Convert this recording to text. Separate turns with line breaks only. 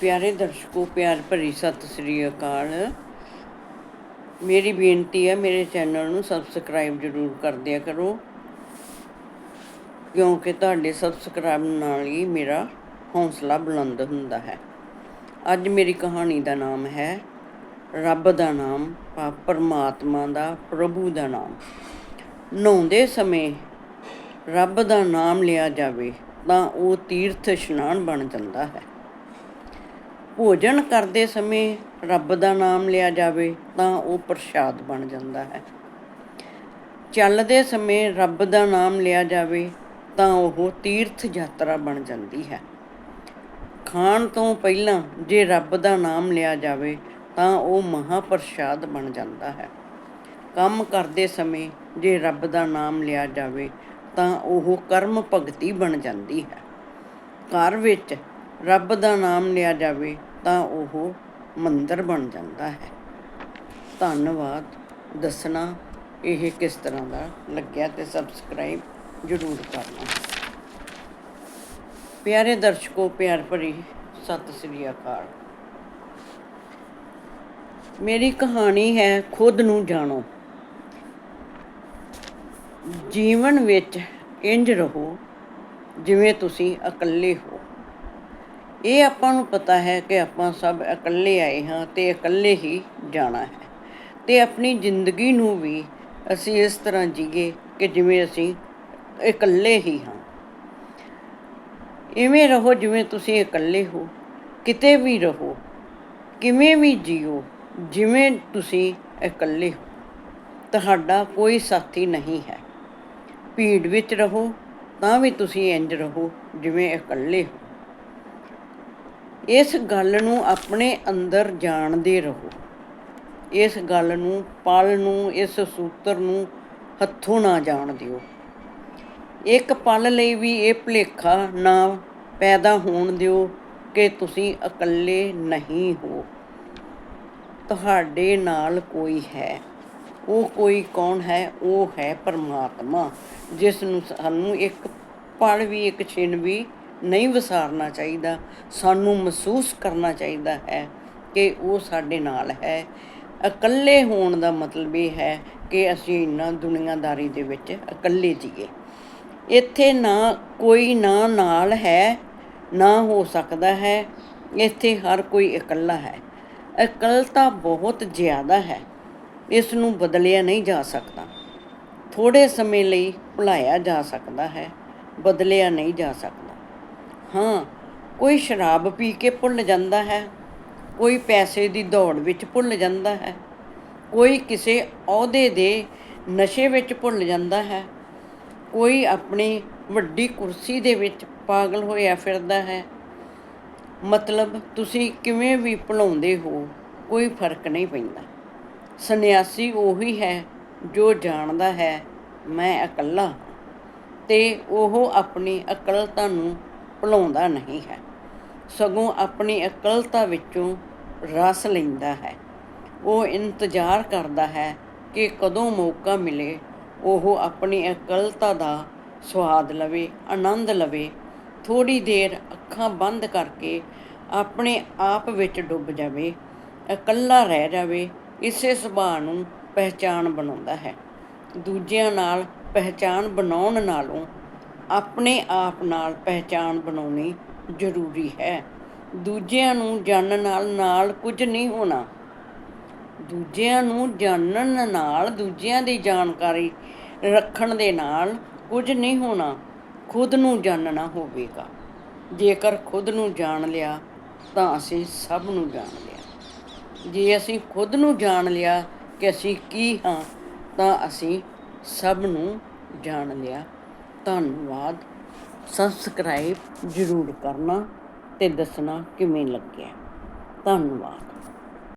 ਪਿਆਰੇ ਦਰਸ਼ਕੋ, ਪਿਆਰ ਭਰੀ ਸਤਿ ਸ੍ਰੀ ਅਕਾਲ। ਮੇਰੀ ਬੇਨਤੀ ਹੈ, ਮੇਰੇ ਚੈਨਲ ਨੂੰ ਸਬਸਕ੍ਰਾਈਬ ਜ਼ਰੂਰ ਕਰ ਦਿਆ ਕਰੋ, ਕਿਉਂਕਿ ਤੁਹਾਡੇ ਸਬਸਕ੍ਰਾਈਬ ਨਾਲ ਹੀ ਮੇਰਾ ਹੌਸਲਾ ਬੁਲੰਦ ਹੁੰਦਾ ਹੈ। ਅੱਜ ਮੇਰੀ ਕਹਾਣੀ ਦਾ ਨਾਮ ਹੈ, ਰੱਬ ਦਾ ਨਾਮ ਪਾ ਪਰਮਾਤਮਾ ਦਾ, ਪ੍ਰਭੂ ਦਾ ਨਾਮ। ਨਹਾਉਂਦੇ ਸਮੇਂ ਰੱਬ ਦਾ ਨਾਮ ਲਿਆ ਜਾਵੇ, ਤਾਂ ਉਹ ਤੀਰਥ ਇਸ਼ਨਾਨ ਬਣ ਜਾਂਦਾ ਹੈ। ਭੋਜਨ ਕਰਦੇ ਸਮੇਂ ਰੱਬ ਦਾ ਨਾਮ ਲਿਆ ਜਾਵੇ ਤਾਂ ਉਹ ਪ੍ਰਸ਼ਾਦ ਬਣ ਜਾਂਦਾ ਹੈ। ਚੱਲਦੇ ਸਮੇਂ ਰੱਬ ਦਾ ਨਾਮ ਲਿਆ ਜਾਵੇ ਤਾਂ ਉਹ ਤੀਰਥ ਯਾਤਰਾ ਬਣ ਜਾਂਦੀ ਹੈ। ਖਾਣ ਤੋਂ ਪਹਿਲਾਂ ਜੇ ਰੱਬ ਦਾ ਨਾਮ ਲਿਆ ਜਾਵੇ ਤਾਂ ਉਹ ਮਹਾਪ੍ਰਸ਼ਾਦ ਬਣ ਜਾਂਦਾ ਹੈ। ਕੰਮ ਕਰਦੇ ਸਮੇਂ ਜੇ ਰੱਬ ਦਾ ਨਾਮ ਲਿਆ ਜਾਵੇ ਤਾਂ ਉਹ ਕਰਮ ਭਗਤੀ ਬਣ ਜਾਂਦੀ ਹੈ। ਘਰ ਵਿੱਚ ਰੱਬ ਦਾ ਨਾਮ ਲਿਆ ਜਾਵੇ ਤਾਂ ਉਹ ਮੰਦਰ ਬਣ ਜਾਂਦਾ ਹੈ। ਧੰਨਵਾਦ। ਦੱਸਣਾ ਇਹ ਕਿਸ ਤਰ੍ਹਾਂ ਦਾ ਲੱਗਿਆ ਤੇ ਸਬਸਕ੍ਰਾਈਬ ਜ਼ਰੂਰ ਕਰਨਾ। ਪਿਆਰੇ ਦਰਸ਼ਕੋ, ਪਿਆਰ ਭਰੀ ਸਤਿ ਸ੍ਰੀ ਅਕਾਲ। ਮੇਰੀ ਕਹਾਣੀ ਹੈ, ਖੁਦ ਨੂੰ ਜਾਣੋ। ਜੀਵਨ ਵਿੱਚ ਇੰਜ ਰਹੋ ਜਿਵੇਂ ਤੁਸੀਂ ਇਕੱਲੇ ਹੋ। ਇਹ ਆਪਾਂ ਨੂੰ ਪਤਾ ਹੈ ਕਿ ਆਪਾਂ ਸਭ ਇਕੱਲੇ ਆਏ ਹਾਂ ਤੇ ਇਕੱਲੇ ਹੀ ਜਾਣਾ ਹੈ। ਤੇ ਆਪਣੀ ਜ਼ਿੰਦਗੀ ਨੂੰ ਵੀ ਅਸੀਂ ਇਸ ਤਰ੍ਹਾਂ ਜੀਏ ਕਿ ਜਿਵੇਂ ਅਸੀਂ ਇਕੱਲੇ ਹੀ ਹਾਂ। ਇਵੇਂ ਰਹੋ ਜਿਵੇਂ ਤੁਸੀਂ ਇਕੱਲੇ ਹੋ, ਕਿਤੇ ਵੀ ਰਹੋ, ਕਿਵੇਂ ਵੀ ਜੀਓ, ਜਿਵੇਂ ਤੁਸੀਂ ਇਕੱਲੇ ਹੋ। ਤੁਹਾਡਾ ਕੋਈ ਸਾਥੀ ਨਹੀਂ ਹੈ। ਭੀੜ ਵਿੱਚ ਰਹੋ ਤਾਂ ਵੀ ਤੁਸੀਂ ਇੰਜ ਰਹੋ ਜਿਵੇਂ ਇਕੱਲੇ ਹੋ। ਇਸ ਗੱਲ ਨੂੰ ਆਪਣੇ ਅੰਦਰ ਜਾਣਦੇ ਰਹੋ। ਇਸ ਗੱਲ ਨੂੰ, ਪਲ ਨੂੰ, ਇਸ ਸੂਤਰ ਨੂੰ ਹੱਥੋਂ ਨਾ ਜਾਣ ਦਿਓ। ਇੱਕ ਪਲ ਲਈ ਵੀ ਇਹ ਭੁਲੇਖਾ ਨਾ ਪੈਦਾ ਹੋਣ ਦਿਓ ਕਿ ਤੁਸੀਂ ਇਕੱਲੇ ਨਹੀਂ ਹੋ। ਤੁਹਾਡੇ ਨਾਲ ਕੋਈ ਹੈ। ਉਹ ਕੋਈ ਕੌਣ ਹੈ? ਉਹ ਹੈ ਪਰਮਾਤਮਾ, ਜਿਸ ਨੂੰ ਸਾਨੂੰ ਇੱਕ ਪਲ ਵੀ, ਇੱਕ ਛਿਨ ਵੀ ਨਹੀਂ ਵਿਸਾਰਨਾ ਚਾਹੀਦਾ, ਸਾਨੂੰ ਮਹਿਸੂਸ ਕਰਨਾ ਚਾਹੀਦਾ ਹੈ ਕਿ ਉਹ ਸਾਡੇ ਨਾਲ ਹੈ। ਇਕੱਲੇ ਹੋਣ ਦਾ ਮਤਲਬ ਇਹ ਹੈ ਕਿ ਅਸੀਂ ਇਹਨਾਂ ਦੁਨੀਆਦਾਰੀ ਦੇ ਵਿੱਚ ਇਕੱਲੇ ਜੀਏ। ਇੱਥੇ ਨਾ ਕੋਈ ਨਾ ਨਾਲ ਹੈ, ਨਾ ਹੋ ਸਕਦਾ ਹੈ। ਇੱਥੇ ਹਰ ਕੋਈ ਇਕੱਲਾ ਹੈ। ਇਕੱਲਤਾ ਬਹੁਤ ਜ਼ਿਆਦਾ ਹੈ। ਇਸ ਨੂੰ ਬਦਲਿਆ ਨਹੀਂ ਜਾ ਸਕਦਾ। ਥੋੜੇ ਸਮੇਂ ਲਈ ਭੁਲਾਇਆ ਜਾ ਸਕਦਾ ਹੈ। ਬਦਲਿਆ ਨਹੀਂ ਜਾ ਸਕਦਾ। ਹਾਂ, ਕੋਈ ਸ਼ਰਾਬ ਪੀ ਕੇ ਭੁੱਲ ਜਾਂਦਾ ਹੈ, ਕੋਈ ਪੈਸੇ ਦੀ ਦੌੜ ਵਿੱਚ ਭੁੱਲ ਜਾਂਦਾ ਹੈ, ਕੋਈ ਕਿਸੇ ਅਹੁਦੇ ਦੇ ਨਸ਼ੇ ਵਿੱਚ ਭੁੱਲ ਜਾਂਦਾ ਹੈ, ਕੋਈ ਆਪਣੀ ਵੱਡੀ ਕੁਰਸੀ ਦੇ ਵਿੱਚ ਪਾਗਲ ਹੋਇਆ ਫਿਰਦਾ ਹੈ। ਮਤਲਬ ਤੁਸੀਂ ਕਿਵੇਂ ਵੀ ਭੁਲਾਉਂਦੇ ਹੋ, ਕੋਈ ਫ਼ਰਕ ਨਹੀਂ ਪੈਂਦਾ। ਸੰਨਿਆਸੀ ਉਹੀ ਹੈ ਜੋ ਜਾਣਦਾ ਹੈ, ਮੈਂ ਇਕੱਲਾ ਤੇ ਉਹ ਆਪਣੀ ਅਕਲਤਾ ਨੂੰ ਭੁਲਾਉਂਦਾ ਨਹੀਂ ਹੈ। ਸਗੋਂ ਆਪਣੀ ਅਕਲਤਾ ਵਿੱਚੋਂ ਰਸ ਲੈਂਦਾ ਹੈ। ਉਹ ਇੰਤਜ਼ਾਰ ਕਰਦਾ ਹੈ ਕਿ ਕਦੋਂ ਮੌਕਾ ਮਿਲੇ, ਉਹ ਆਪਣੀ ਅਕਲਤਾ ਦਾ ਸਵਾਦ ਲਵੇ, ਆਨੰਦ ਲਵੇ। ਥੋੜੀ ਦੇਰ ਅੱਖਾਂ ਬੰਦ ਕਰਕੇ ਆਪਣੇ ਆਪ ਵਿੱਚ ਡੁੱਬ ਜਾਵੇ, ਇਕੱਲਾ ਰਹਿ ਜਾਵੇ, ਇਸੇ ਸੁਭਾਅ ਨੂੰ ਪਹਿਚਾਨ ਬਣਾਉਂਦਾ ਹੈ। ਦੂਜਿਆਂ ਨਾਲ ਪਹਿਚਾਨ ਬਣਾਉਣ ਨਾਲੋਂ ਆਪਣੇ ਆਪ ਨਾਲ ਪਹਿਚਾਣ ਬਣਾਉਣੀ ਜ਼ਰੂਰੀ ਹੈ। ਦੂਜਿਆਂ ਨੂੰ ਜਾਣਨ ਨਾਲ ਨਾਲ ਕੁਝ ਨਹੀਂ ਹੋਣਾ। ਦੂਜਿਆਂ ਨੂੰ ਜਾਣਨ ਨਾਲ, ਦੂਜਿਆਂ ਦੀ ਜਾਣਕਾਰੀ ਰੱਖਣ ਦੇ ਨਾਲ ਕੁਝ ਨਹੀਂ ਹੋਣਾ। ਖੁਦ ਨੂੰ ਜਾਣਨਾ ਹੋਵੇਗਾ। ਜੇਕਰ ਖੁਦ ਨੂੰ ਜਾਣ ਲਿਆ, ਤਾਂ ਅਸੀਂ ਸਭ ਨੂੰ ਜਾਣ ਲਿਆ। ਜੇ ਅਸੀਂ ਖੁਦ ਨੂੰ ਜਾਣ ਲਿਆ ਕਿ ਅਸੀਂ ਕੀ ਹਾਂ, ਤਾਂ ਅਸੀਂ ਸਭ ਨੂੰ ਜਾਣ ਲਿਆ। ਧੰਨਵਾਦ। ਸਬਸਕ੍ਰਾਈਬ ਜ਼ਰੂਰ ਕਰਨਾ ਤੇ ਦੱਸਣਾ ਕਿਵੇਂ ਲੱਗਿਆ। ਧੰਨਵਾਦ।